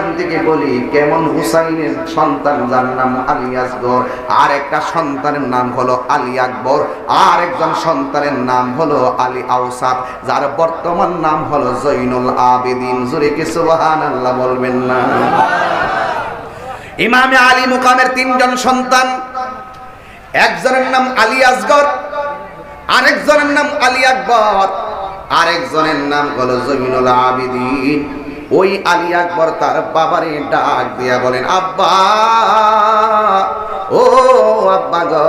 এখান থেকে বলি, কেমন হুসাইনের সন্তান যার নাম আলী আসগর? আর একটা সন্তানের নাম হলো আলী আকবর আর একজন সন্তানের নাম হলো আলী আউসাদ যার বর্তমান নাম হলো জৈনুল আবেদিন। জুরে কি সুবহানাল্লাহ বলবেন না? ইমামে আলী মুকামের তিনজন সন্তান, একজনের নাম আলী আসগর, আরেকজনের নাম আলী আকবর, আরেকজনের নাম হলো জমিনুল আবিদিন। ওই আলী আকবর তার বাবারে ডাক দিয়া বলেন, আব্বা, ও আব্বা গো,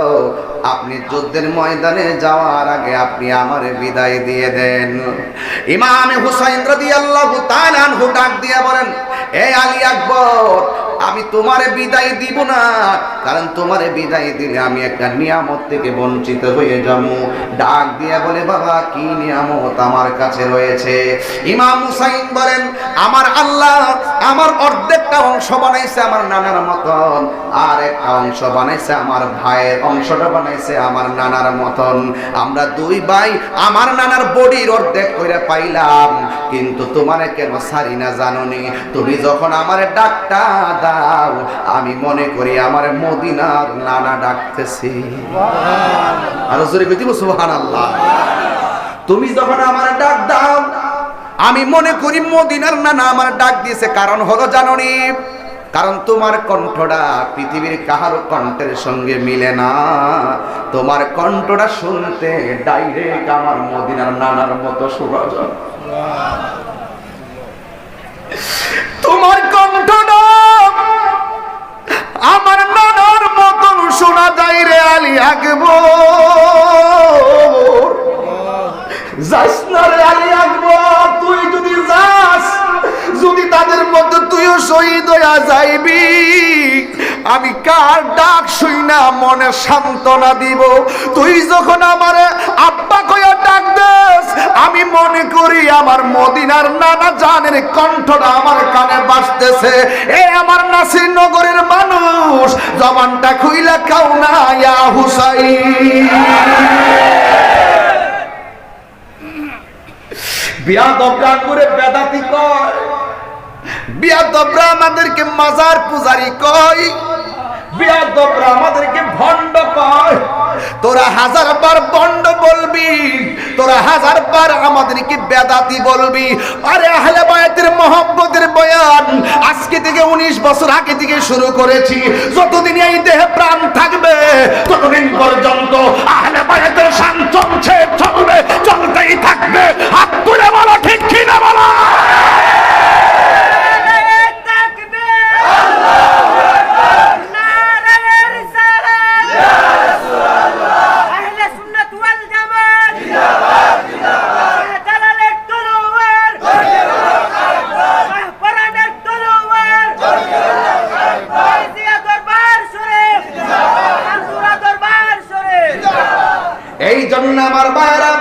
আপনি যুদ্ধের ময়দানে যাওয়ার আগে আপনি আমার বিদায় দিয়ে দেন। ইমাম হুসাইন রাদিয়াল্লাহু তাআলা ডাক দিয়া বলেন, এ আলী আকবর আমি তোমারে বিদায় দিব না। কারণ তোমারে বিদায় দিলে আমি একটা নিয়ামত থেকে বঞ্চিত হয়ে যাব। ডাক দিয়ে বলে, বাবা, কি নিয়ামত আমার কাছে রয়েছে? ইমাম হুসাইন বলেন, আমার আল্লাহ আমার অর্ধেকটা অংশ বানাইছে আমার নানার মতন, আর একটা অংশ বানাইছে আমার ভাইয়ের, অংশটা বানাইছে আমার নানার মতন। আমরা দুই ভাই, আমার নানার বডির অর্ধেক করে পাইলাম, কিন্তু তোমারে কেন সারি না জাননি? তুমি যখন আমার ডাকটা দাও আমি মনে করি আমার মদিনার নানা ডাকতেছি। তুমি যখন আমার ডাক দাও, আমি মনে করি মদিনার নানা আমার ডাক দিয়েছে। কারণ হলো জাননি, কারণ তোমার কণ্ঠটা পৃথিবীর কাহারও কণ্ঠের সঙ্গে মিলে না। তোমার কণ্ঠটা শুনতে ডাইরেক্ট আমার মদিনার নানার মতো শোভা তোমার কণ্ঠটা আমার নানার মতন শোনা যায় রে আলী আকবর। যাস না রে আলী আকবর, তুই যদি যাস, যদি তাদের মধ্যে তুইও শহীদ হইয়া যাইবি। আমি কার ডাক শুই না মনে সান্ত্বনা দিব। তুই যখন আমার আব্বা কইয়া ডাক দেস, আমি মনে করি আমার মদিনার নানা জানের কণ্ঠটা আমার কানে বাসতেছে এ আমার নাসির নগরের মানুষ, জবানটা খুইলা খাও না, ইয়া হুসাইন। বিয়াদবরা করে বেদাতি কয়। বিয়াদবরা আমাদেরকে মাজার পূজারি কয়। বিয়াদবরা আমাদেরকে ভণ্ড কয়। তোরা হাজার বার বন্ড বলবি তোরা হাজার বার আমাদেরকে বেদাতি বলবি। আরে আহলে বায়াতের বয়ান আজকে থেকে উনিশ বছর আগে থেকে শুরু করেছি। যতদিন এই দেহে প্রাণ থাকবে ততদিন পর্যন্ত আহলে বায়াতের শান চলছে চলবে চলতেই থাকবে। হাত তুলে বলো ঠিক কিনা বলো এই জন্য আমার বায়রা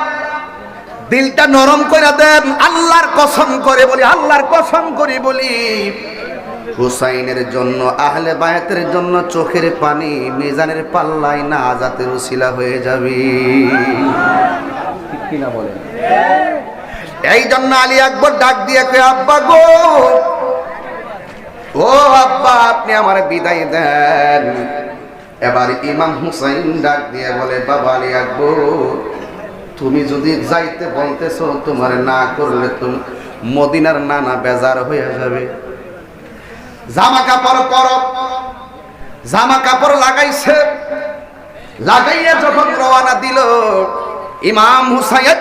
দিলটা নরম করে দেন আল্লাহর কসম করে বলি আল্লাহর কসম করে বলি। হুসাইনের জন্য আহলে বায়াতের জন্য চোখের পানি মিজানের পাল্লায় না আজাতের উসিলা হয়ে যাবে। কিনা বলেন? এই জন্য আলী আকবর ডাক দিয়ে কই আব্বা গো ও আব্বা আপনি আমার বিদায় দেন। এবার ইমাম হুসাইন ডাক দিয়ে বলে বাবা আলী আকবর তুমি যদি যাইতে বলতেছো, তোমার না করলে তুমি মদিনার নানা বেজার হয়ে যাবে। জামা কাপড় পর, জামা কাপড় লাগাইছে। লাগাইয়া যখন রওয়ানা দিল, ইমাম হুসাইন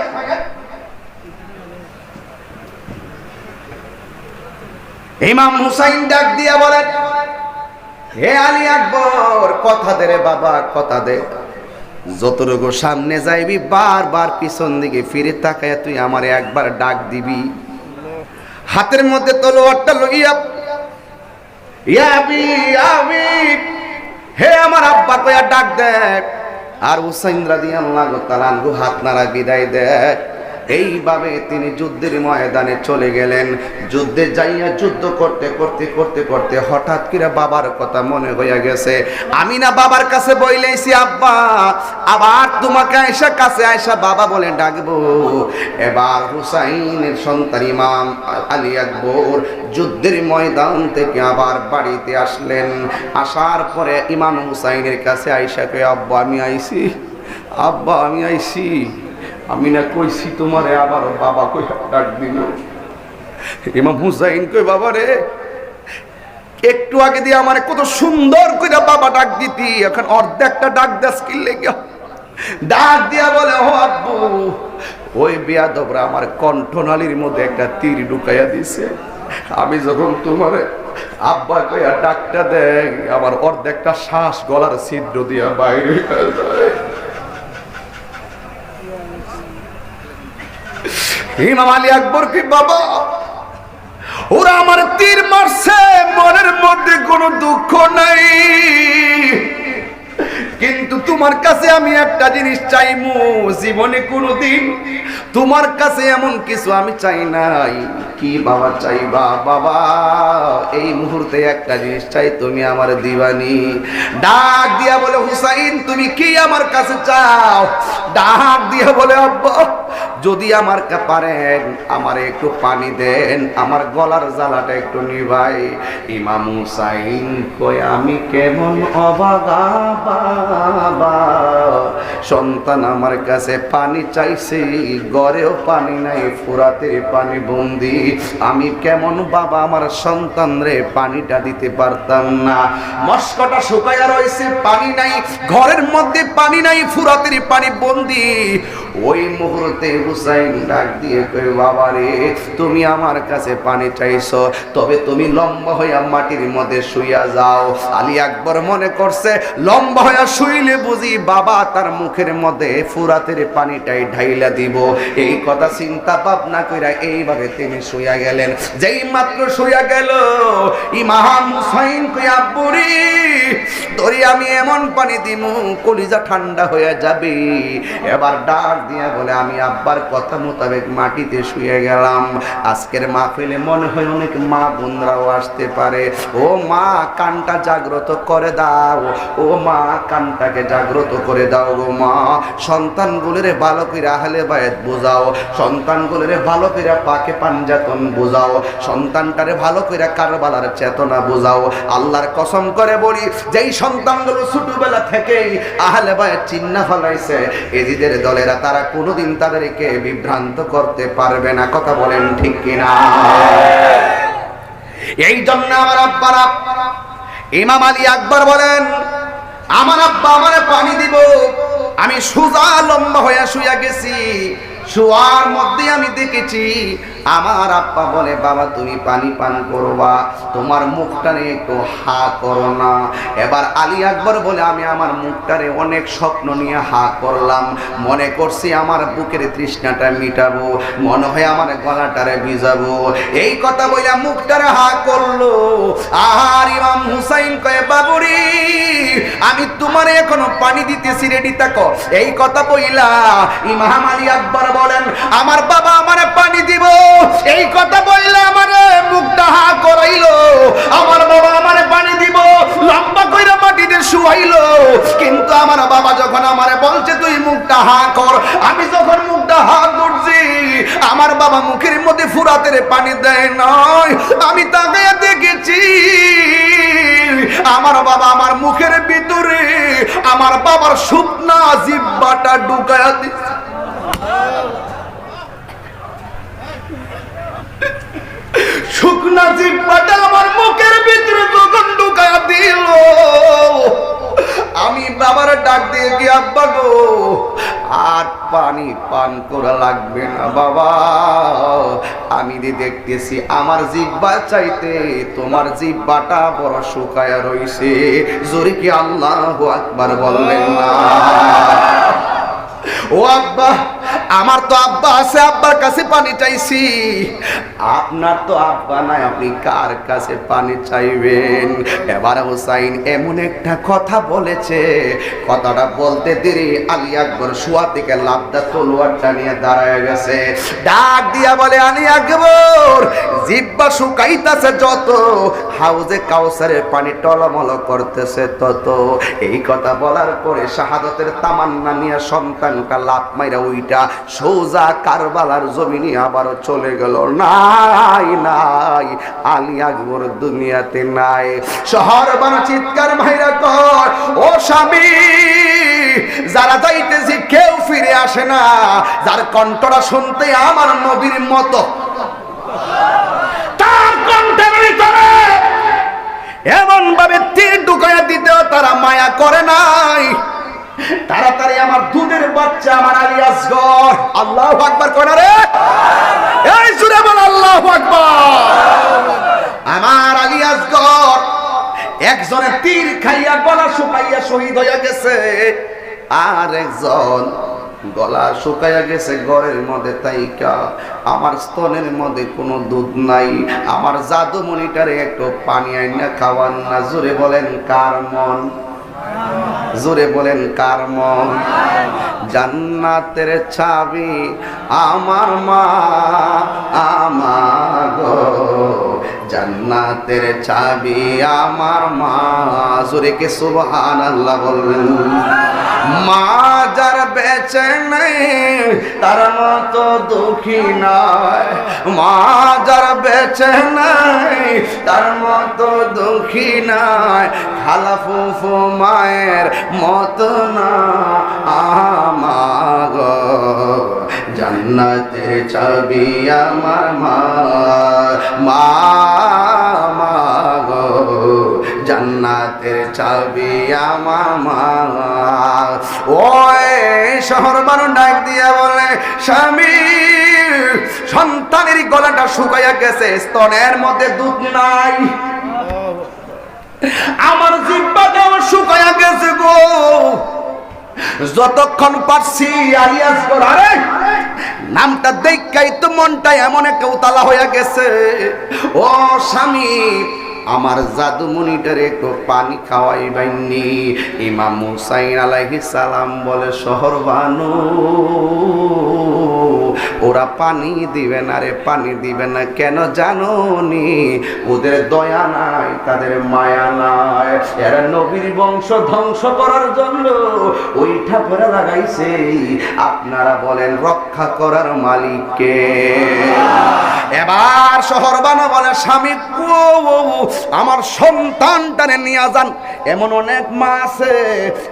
ইমাম হুসাইন ডাক দিয়া বলেন হে আলী আকবর, কথা দে রে বাবা, কথা দে। যতটুকু সামনে যাইবি, বারবার পিছন দিকে ফিরে তাকায় তুই আমার একবার ডাক দিবি। হাতের মধ্যে তলোয়ারটা লইয়া ইয়াবি ইয়াবি হে আমার আব্বা কয়া ডাক দেখ। আর হুসাইন রাদিয়াল্লাহু তাআলা হাত নাড়া বিদায় দেয়। এইভাবে তিনি যুদ্ধের ময়দানে চলে গেলেন। যুদ্ধে যাইয়া যুদ্ধ করতে করতে করতে করতে হঠাৎ করে বাবার কথা মনে হইয়া গেছে। আমি না বাবার কাছে বইলেছি আব্বা। আবার তোমাকে আয়সা কাছে আয়সা বাবা বলে ডাকবো। এবার হুসাইনের সন্তান ইমাম আলী আকবর যুদ্ধের ময়দান থেকে আবার বাড়িতে আসলেন। আসার পরে ইমাম হুসাইনের কাছে আয়সাকে আব্বা, আমি আইছি। আব্বা, আমি আইছি। আমি না কইছি তোমারে, আবার বাবা কই ডাক দিল। ইমাম হুসাইন কই, বাবা রে, একটু আগে দিয়ে আমার কত সুন্দর করে বাবা ডাক দিতি, এখন অর্ধেকটা ডাক দাস কিনলে গিয়া ডাক দিয়া বলে, ও আব্বু, ওই বিয়াদবরা আমার কণ্ঠনালীর মধ্যে একটা তীর ঢুকাইয়া দিছে। আমি যখন তোমার আব্বা কইয়া ডাকটা দেয় আমার অর্ধেকটা শ্বাস গলার ছিদ্র দিয়া বাইরে যায়। ইমাম আলী আকবর কি বাবা? ওরা আমার তীর মারছে মনের মধ্যে কোনো দুঃখ নাই। কিন্তু তোমার কাছে আমি একটা জিনিস চাইমু জীবনে কোনোদিন। তোমার কাছে এমন কিছু আমি চাই নাই। কি বাবা চাইবা? বাবা, এই মুহূর্তে একটা জিনিস চাই, তুমি আমার দিবানি। ডাক দিয়া বলে, হুসাইন, তুমি কি আমার কাছে চাও? ডাক দিয়া বলে, আব্বা, যদি আমার পারেন, আমার একটু পানি দেন, আমার গলার জ্বালাটা একটু নিভাই। ইমাম হুসাইন কই আমি কেমন অবাগা বাবা, সন্তান আমার কাছে পানি চাইছে গড়েও পানি নাই, ফুরাতে পানি বন্দি। আমি কেমন বাবা, আমার সন্তান রে পানিটা দিতে পারতাম না। মস্কটা শুকাইয়া রয়েছে, পানি নাই, ঘরের মধ্যে পানি নাই ফুরাতে পানি বন্দি। ওই মুহূর্তে হুসাইন ডাক দিয়ে কই বাবা রে, তুমি আমার কাছে পানি চাইছো, তবে তুমি লম্বা হইয়া মাটির মধ্যে শুইয়া যাও। আলী আকবর মনে করছে, লম্বা হইয়া শুইলে বুঝি বাবা তার মুখের মধ্যে ফুরাতের পানিটাই ঢাইলা দিব। এই কথা চিন্তা ভাবনা কইরা এইভাবে তিনি শুইয়া গেলেন। যেই মাত্র শুইয়া গেল, ইমাম হুসাইন কই আব্বুরি ধরি আমি এমন পানি দিমু, কলিজা ঠান্ডা হয়ে যাবে। এবার ডাক দিয়া বলে, আমি আব্বার কথা মোতাবেক মাটিতে শুয়ে গেলাম। আজকের মাহফিলে মনে হয় অনেক মা বোনরাও আসতে পারে। ও মা, কানটা জাগ্রত করে দাও। ও মা, কানটাকে জাগ্রত করে দাও গো মা। সন্তানগুলোর ভালো করে আহলে বায়াত বোঝাও। সন্তানগুলোর ভালো করে পাকে পাঞ্জাতন বোঝাও। সন্তানটারে ভালো করে কারবালার চেতনা বোঝাও। আল্লাহর কসম করে বলি, যেই সন্তানগুলো ছোটবেলা থেকেই আহলে বায়াত চিন্না ফলাইছে, এজিদের দলেরা তারা কোনোদিন তাদেরকে বিভ্রান্ত করতে পারবে না। কথা বলেন ঠিক কিনা? এই জন্য আমার আব্বার, ইমাম আলী আকবর বলেন, আমার আব্বা আমার পানি দিব, আমি সুজা লম্বা হইয়া শুইয়া গেছি, শোয়ার মধ্যে আমি দেখেছি, আমার আব্বা বলে, বাবা, তুমি পানি পান করবা, তোমার মুখটারে একটু হা করো না। এবার আলী আকবর বলে, আমি আমার মুখটারে অনেক স্বপ্ন নিয়ে হা করলাম। মনে করছি আমার বুকের তৃষ্ণাটা মিটাবো, মনে হয় আমার গলাটারে ভিজাবো। এই কথা বইলা মুখটারে হা করল। আর ইমাম হুসাইন কয়ে, বাবুরি, আমি তোমার এখনও পানি দিতেছি রেডি থাকো এই কথা বইলা আমার বাবা আমারে পানি দিব। এই কথা বললে আমারে মুখটা হা করাইলো। আমার বাবা আমারে পানি দিব, লম্বা কইরা মাটিতে শুয়াইলো। কিন্তু আমার বাবা যখন আমারে বলছে, তুই মুখটা হা কর। আমি যখন মুখটা হা করছি, আমার বাবা মুখের মধ্যে ফুরাতের পানি দেয় নয় আমি তাকে দেখেছি আমার বাবা আমার মুখের ভিতরে, আমার বাবার শুকনা জিব্বাটা ঢুকায়া দিচ্ছে শুকনা জিব্বাটা আমার মুখের ভিতরে যখন ঢুকায়া দিল আমি বাবার ডাক দিয়ে কি আব্বা গো? আর পানি পান করা লাগবে না বাবা। আমি যে দেখতেছি, আমার জিব্বা চাইতে তোমার জিব্বাটা বড় শুকায়া রইছে। জোরে কি আল্লাহ আকবার বললেন না? ও আব্বা আমার তো আব্বা আছে, আব্বার কাছে পানি চাইছি। আপনার তো আব্বা নাই, আপনি কার কাছে পানি চাইবেন? এবার হুসাইন এমন একটা কথা বলেছে, কথাটা বলতে দেরি। আলী আকবর শুয়া থেকে লাভদা তলোয়ারটা নিয়ে দাঁড়ায় গেছে। ডাক দিয়া বলে, আলী আকবর, জিব্বা শুকাইতাছে যত, হাউজে কাউসারের পানি টলমল করতেছে তত। এই কথা বলার পরে শাহাদতের তামান্না নিয়ে সন্তানটা লাভ মাইরা ওইটা সোজা কারবালার জমিনে আবারও চলে গেল। নাই নাই, আলী আকবর দুনিয়াতে নাই। শহর বানা চিৎকার ভাইরা কর, ও স্বামী, যারা যাইতেছি কেউ ফিরে আসে না। যার কণ্ঠটা শুনতে আমার নবীর মতো। এমন ভাবে তীর ঢুকাইয়া দিতেও তারা মায়া করে নাই। তাড়াতাড়ি আমার দুধের বাচ্চা, আমার আলী আসগর। আল্লাহ আকবার করে রে? এই জুড়ে বল, আল্লাহ আকবার। আমার আলী আসগর একজনের তীর খাইয়া গলা শুকাইয়া শহীদ হইয়া গেছে, আর একজন গলা শুকাইয়া গেছে ঘরের মধ্যে তাইকা। আমার স্তনের মধ্যে কোনো দুধ নাই। আমার জাদু মনিটারে একটু পানি আইনা খাওয়ান না। জোরে বলেন, কার মন? জোরে বলেন কার মন জান্নাতের ছাবি আমার মা আমার গো। জান্নাতের চাবি আমার মা। জোরে কে সুবহান আল্লাহ বলবেন। মা যার বেঁচে নেই, তার মতো দুঃখী নয়। মা যার বেঁচে নেই, তার মতো দুঃখী নয়। খালা ফুফু মায়ের মতো না। আমার জান্নাতের চাবি আমার মা মা গো, জান্নাতের চাবি আমার মা ওই শহর মানুষ ডাক দিয়া বলে, স্বামী, সন্তানের গলাটা শুকাইয়া গেছে, স্তনের মধ্যে দুধ নাই। আমার জিব্বাটাও শুকাইয়া গেছে গো। যতক্ষণ পারছি আলিয়াস কর, আরে নামটা দেখাই তো মনটা এমন একটা উতালা হয়ে গেছে। ও স্বামী আমার জাদু মনিটারে একটু পানি খাওয়াই বাইনি। ইমাম হুসাইন আলাইহি সালাম বলে, শহর বানু, ওরা পানি দিবে না রে, পানি দিবে না, কেন জানো নি ওদের দয়া নাই, তাদের মায়া নাই। এরা নবীর বংশ ধ্বংস করার জন্য ওই ঠাকুরা লাগাইছে। আপনারা বলেন, রক্ষা করার মালিককে। এবার শহর বানা বলে, স্বামী আমার সন্তানটারে নিয়ে যান। এমন অনেক মা আছে,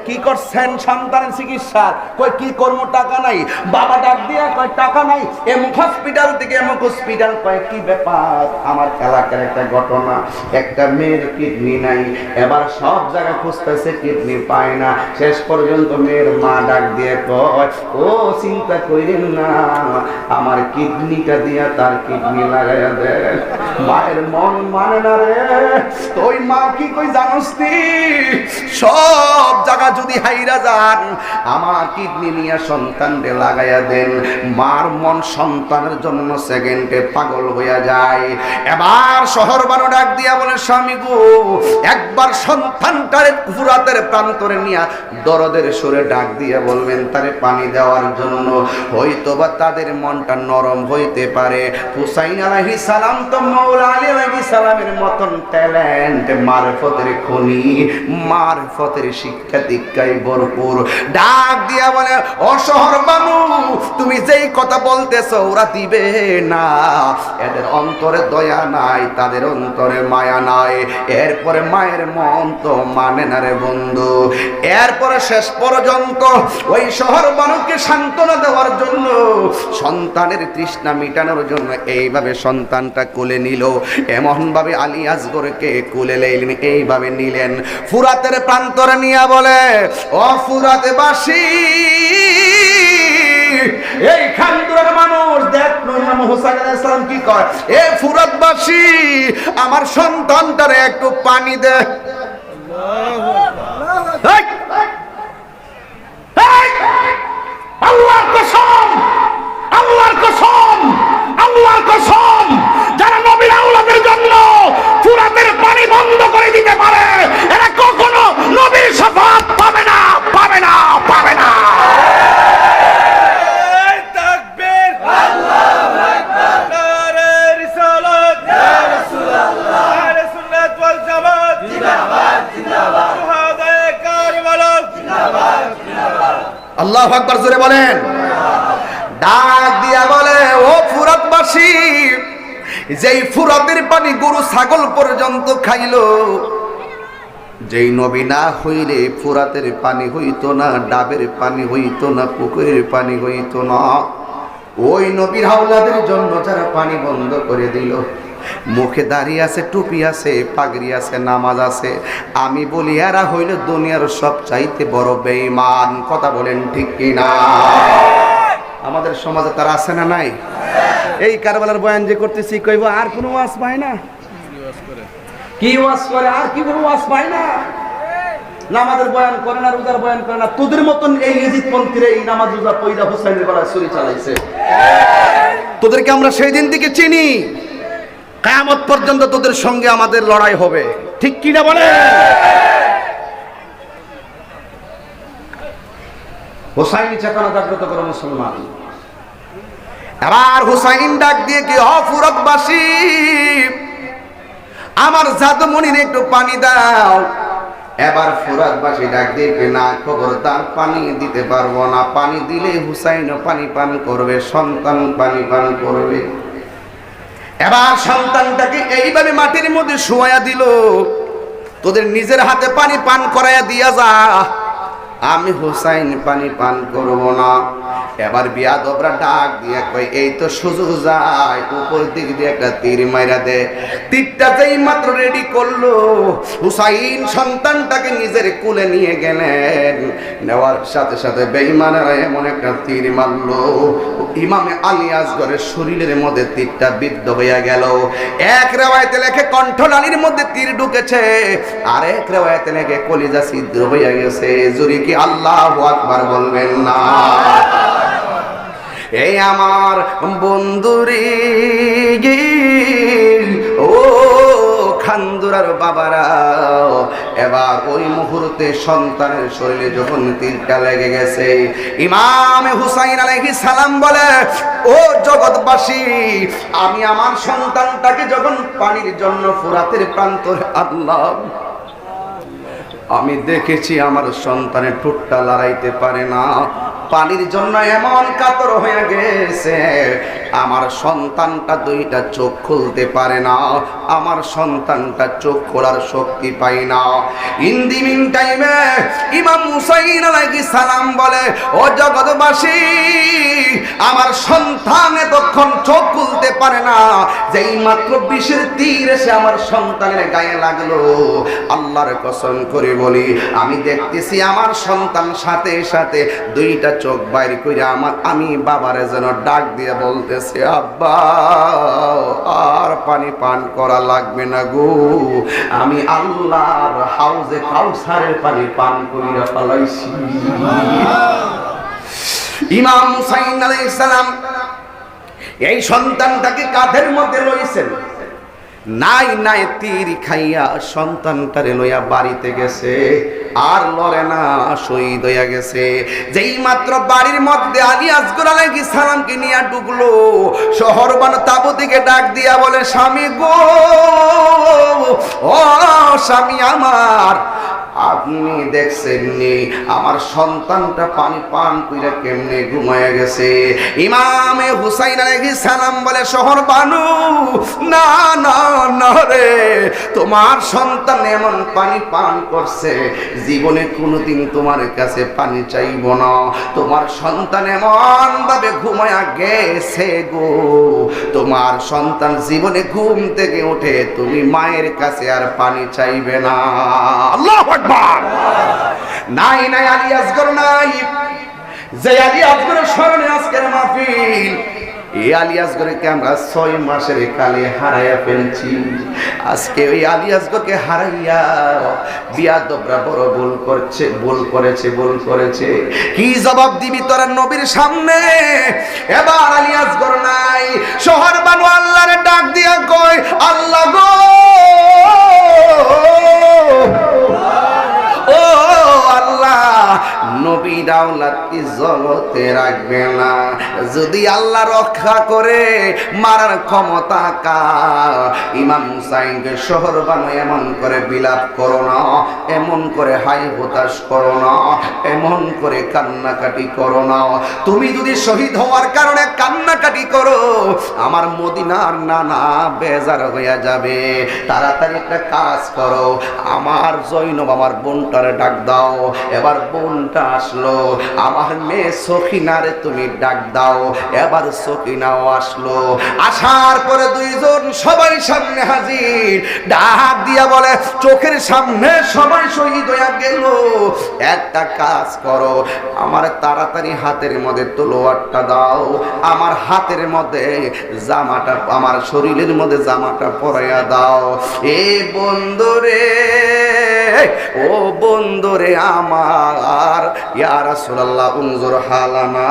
কি করছেন সন্তানের চিকিৎসা? কই, কি করব, টাকা নাই? বাবা ডাক দিয়া কয়, টাকা নাই। এমুক হসপিটাল থেকে এমুক হসপিটাল কয়, কি ব্যাপার? আমার এলাকার একটা ঘটনা। একটা মেয়ের কিডনি নাই। এবার সব জায়গা খুঁজতেছে কিডনি পায় না। শেষ পর্যন্ত মেয়ের মা ডাক দিয়ে কয়, ও, চিন্তা করেন না। আমার কিডনিটা দিয়া তার কিডনি লাগাইয়া দে মায়ের মন মানে না রে। তুই মা, কি কই জানোস সব জায়গা যদি হাইরা যান, আমার কিডনি নিয়ে সন্তান রে লাগাইয়া দেন। মার মন সন্তানের জন্য সেকেন্ডে পাগল হইয়া যায়। এবার শহর বানো ডাক দিয়া বলে, স্বামী গো, একবার সন্তানটারে ফুরাতের প্রান্তরে নিয়া দরদের সুরে ডাক দিয়া বলবেন, তারে পানি দেওয়ার জন্য। হয়তো বা তাদের মনটা নরম হইতে পারে। হুসাইন আলাইহি সালাম তো মৌলা আলী আলাইহি সালামের মতন ট্যালেন্ট মারফতের খনি, মারফতের শিক্ষা দীক্ষায় ভরপুর। ডাক দিয়া বলে অশহর বানু, তুমি যেই কথা বলতেছ, ওরা দিবে না। এদের অন্তরে দয়া নাই, তাদের অন্তরে মায়া নাই। এরপরে মায়ের মন তো মানে না রে বন্ধু। এরপরে শেষ পর্যন্ত ওই শহর মানুষকে সান্ত্বনা দেওয়ার জন্য, সন্তানের তৃষ্ণা মিটানোর জন্য এইভাবে সন্তানটা কোলে নিল। এমন ভাবে আলী করে কে কুলে লেইলেন এইভাবে নিলেন? ফুরাতের প্রান্তরে নিয়ে বলে অ ফুরাতে বাসি এই খান্দুরের মানুষ, দেখ ইমাম হোসেন আলাইহিস সালাম কি কয়? এ ফুরাতবাসী, আমার সন্তানটারে একটু পানি দে। আল্লাহর কসম আল্লাহর কসম আল্লাহর কসম, যারা নবী পর্যন্ত খাইলো। যেই নবী না হইলে ফুরাতের পানি হইতো না, ডাবের পানি হইতো না, পুকুরের পানি হইতো না। ওই নবীর হাওলাদের জন্য যারা পানি বন্ধ করে দিল, মুখে দাঁড়িয়ে আছে, টুপি আছে, পাগড়ি আছে, নামাজ আছে, আমি বলি, এরা হইল দুনিয়ার সব চাইতে বড় বেঈমান। কথা বলেন ঠিক কিনা? আমাদের সমাজে তারা আছে না নাই? এই কারবালার বয়ান যে করতেছি, কইব, আর কোনো ওয়াজ পায় না? কি ওয়াজ করে? আর কি কোনো ওয়াজ পায় না? নামাজের বয়ান করে না, রোজার বয়ান করে না। তোদের মতন এই ইজিদ পন্থীর এই নামাজ রোজা পয়দা হুসাইনের গলায় ছুরি চালাইছে। তোদেরকে আমরা সেই দিন থেকে চিনি। কায়ামত পর্যন্ত তোদের সঙ্গে আমাদের লড়াই হবে। ঠিক কি না বলে হোসাইনি চেতনা জাগ্রত করো মুসলমান। এবার হুসাইন ডাক দিয়ে কি? অফুরতবাসী আমার জাদু জাদুমণির একটু পানি দাও। এবার ফুরাতবাসী ডাক দেখবে না খবর তার পানি দিতে পারব না। পানি দিলে হুসাইন পানি পান করবে, সন্তান পানি পান করবে। এবার সন্তানটাকে এইভাবে মাটির মধ্যে শোয়া দিল। তোদের নিজের হাতে পানি পান করাইয়া দিয়া যা। আমি হুসাইন পানি পান করব না। এবার বিয়াদবরা ডাক দিয়ে কই এই তো সুযোগ যায়, উপর দিক দিয়ে একটা তীর মাইরা দে। তীরটা যেই মাত্র রেডি করল, হুসাইন সন্তানটাকে নিজের কুলে নিয়ে গেলেন। নেওয়ার সাথে সাথে বেঈমানেরা এমন একটা তীর মারলো। ইমামে আলী আসগরের শরীরের মধ্যে তীরটা বিদ্ধ হইয়া গেল। এক রেওয়ায়তে লেখে কণ্ঠনালীর মধ্যে তীর ঢুকেছে। আর এক রেওয়ায়তে লেখে, কলিজা ছিদ্র হইয়া গেছে। জুরি কি আল্লাহ আকবার বলবেন না। এই আমার বন্ধুরি ও খান্দুরার বাবারা, এবার ওই মুহূর্তে সন্তানের শরীরে যখন তীরটা লেগে গেছে, ইমাম হুসাইন আলাইহিস সালাম বলে, ও জগৎবাসী, আমি আমার সন্তানটাকে যখন পানির জন্য ফুরাতের প্রান্তরে আল্লাহ আমি দেখেছি আমার সন্তানের ঠোঁটটা লড়াইতে পারে না। পানির জন্য এমন কাতর হয়ে গেছে। আমার সন্তানটা দুইটা চোখ খুলতে পারে না, আমার সন্তানটা চোখ খোলার শক্তি পাই না। ইন্দি মিন টাইমে ইমাম মুসাইন আলাইহিস সালাম বলে, ও জগৎবাসী, আমার সন্তান এতক্ষণ চোখ খুলতে পারে না, যেই মাত্র বিষের তীর এসে আমার সন্তানের গায়ে লাগল। আল্লাহর কসম করে বলি, আমি দেখতেছি আমার সন্তান সাথে সাথে দুইটা চোখ বাইর করে আমার আমি বাবারে যেন ডাক দিয়ে বলতেছে আব্বা আর পানি পান করা লাগবে না গো। আমি আল্লাহর হাউজে কাউসারের পানি পান করিয়া ফলাইছি। ইমাম হুসাইন আলাইহিস সালাম এই সন্তানটাকে কাঁধের মধ্যে লইছেন। নাই নাই তীর খাইয়া সন্তানটারে লইয়া বাড়িতে গেছে। আর লড়ে না, শহীদ হইয়া গেছে। যেই মাত্র বাড়ির মধ্যে আলী আসগর কি সালামকে নিয়ে ঢুকলো শহর বান তাবু দিকে ডাক দিয়া বলে, স্বামী গো, ও স্বামী আমার আপনি দেখছেন নি আমার সন্তানটা পানি পান কইরা কেমনে ঘুমায়া গেছে? ইমামে হুসাইন আলাইহিস সালাম বলে, শহর বানু, না না না রে, তোমার সন্তান এমন পানি পান করছে, জীবনে কোনোদিন তোমার কাছে পানি চাইব না। তোমার সন্তান এমন ভাবে ঘুমায়া গেছে গো। তোমার সন্তান জীবনে ঘুম থেকে ওঠে তুমি মায়ের কাছে আর পানি চাইবে না। আল্লাহ আকবার। নাই নাই আলী আসগর নাই। যে আলী আসগরের স্মরণে আজকের মাহফিল, এই আমরা ছয় মাসের কালে হারাইয়া ফেলছি। আজকে ওই আলী আসগরকে হারাইয়া বিয়াদবরা বড় ভুল করছে, ভুল করেছে ভুল করেছে। কি জবাব দিবি তোরা নবীর সামনে? এবার আলী আসগর নাই। শহর বানু আল্লাহরে ডাক দিয়া কয়, আল্লাহ গো! নবীরা আওলাদ জগতে রাখবে না। যদি আল্লাহ রক্ষা করে মারার ক্ষমতা কা ইমাম হুসাইনকে শহর বানো এমন করে বিলাপ করো না, এমন করে হাই হতাশ করো না, এমন করে কান্নাকাটি করো না। তুমি যদি শহীদ হওয়ার কারণে কান্নাকাটি করো, আমার মদিনার নানা বেজার হইয়া যাবে। তাড়াতাড়ি একটা কাজ করো, আমার জৈনব আমার বোনটারে ডাক দাও। এবার বোনটা আসলো। আমার মেয়ে সখিনারে তুমি ডাক দাও। এবার সখিনাও আসলো। আসার পরে দুইজন সবাই সামনে হাজির। ডাক দিয়া বলে, চোখের সামনে সবাই শহীদ হইয়া গেল। একটা কাজ করো, আমার তাড়াতাড়ি হাতের মধ্যে তলোয়ারটা দাও। আমার হাতের মধ্যে জামাটা, আমার শরীরের মধ্যে জামাটা পরাইয়া দাও। এ বন্ধুরে, ও বন্ধুরে আমার ইয়া রাসূলুল্লাহ, উনজুর হালানা।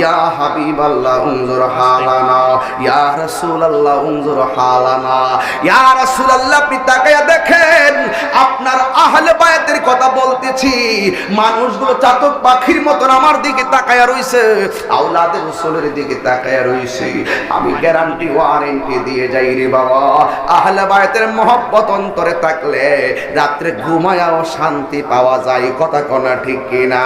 ইয়া হাবিবাল্লাহ, উনজুর হালানা। ইয়া রাসূলুল্লাহ, উনজুর হালানা। ইয়া রাসূলুল্লাহ আপনি তাকায়া দেখেন, আপনার আহলে বায়াতের কথা বলতেছি। মানুষগুলো চাতক পাখির মতন আমার দিকে তাকায়া রইছে, আওলাদের রসুলের দিকে তাকায়া রইছে। আমি গ্যারান্টি ওয়ারেন্টি দিয়ে যাই রে বাবা। আহলে বায়াতের মহব্বত অন্তরে থাকলে রাত্রে ঘুমায়াও শান্তি পাওয়া যায়, কথা কনা ঠিক কিনা?